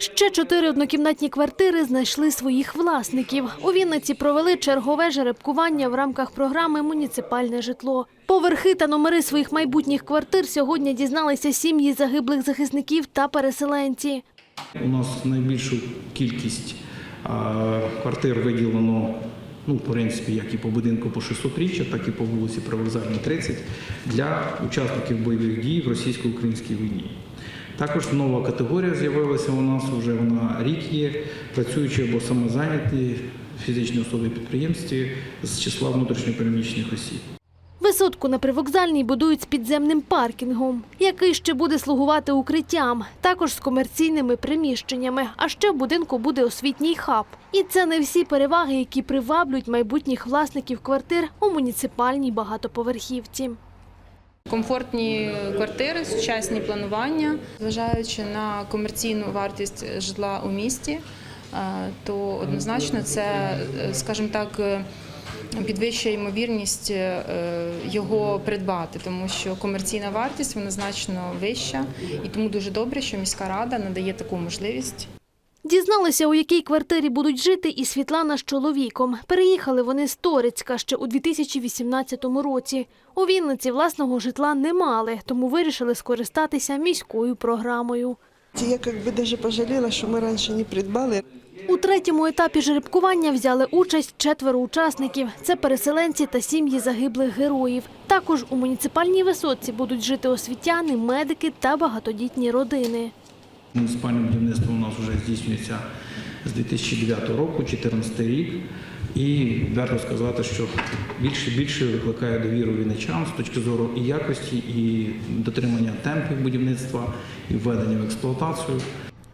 Ще чотири однокімнатні квартири знайшли своїх власників. У Вінниці провели чергове жеребкування в рамках програми Муніципальне житло. Поверхи та номери своїх майбутніх квартир сьогодні дізналися сім'ї загиблих захисників та переселенці. У нас найбільшу кількість квартир виділено, ну, в принципі, як і по будинку по 600 річчя, так і по вулиці Привокзальній 30 для учасників бойових дій в російсько-українській війні. Також нова категорія з'явилася у нас вже вона рік є, працюючі або самозайняті фізичні особи підприємстві з числа внутрішньопереміщених осіб. Висотку на привокзальній будують з підземним паркінгом, який ще буде слугувати укриттям, також з комерційними приміщеннями. А ще в будинку буде освітній хаб. І це не всі переваги, які приваблюють майбутніх власників квартир у муніципальній багатоповерхівці. Комфортні квартири, сучасні планування, зважаючи на комерційну вартість житла у місті, е, то однозначно це, е, скажімо так, е, підвищує ймовірність його придбати, тому що комерційна вартість вона значно вища, і тому дуже добре, що міська рада надає таку можливість. Дізналися, у якій квартирі будуть жити і Світлана з чоловіком. Переїхали вони з Торецька ще у 2018 році. У Вінниці власного житла не мали, тому вирішили скористатися міською програмою. Я бы даже пожалела, что мы раньше не придбали. У третьому етапі жеребкування взяли участь четверо учасників. Це переселенці та сім'ї загиблих героїв. Також у муніципальній висотці будуть жити освітяни, медики та багатодітні родини. Муніципальне будівництво у нас вже здійснюється з 2009 року, 2014 рік. І варто сказати, що більше і більше викликає довіру вінничан з точки зору і якості, і дотримання темпів будівництва, і введення в експлуатацію.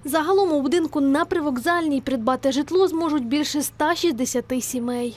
Загалом у будинку на привокзальній придбати житло зможуть більше 160 сімей.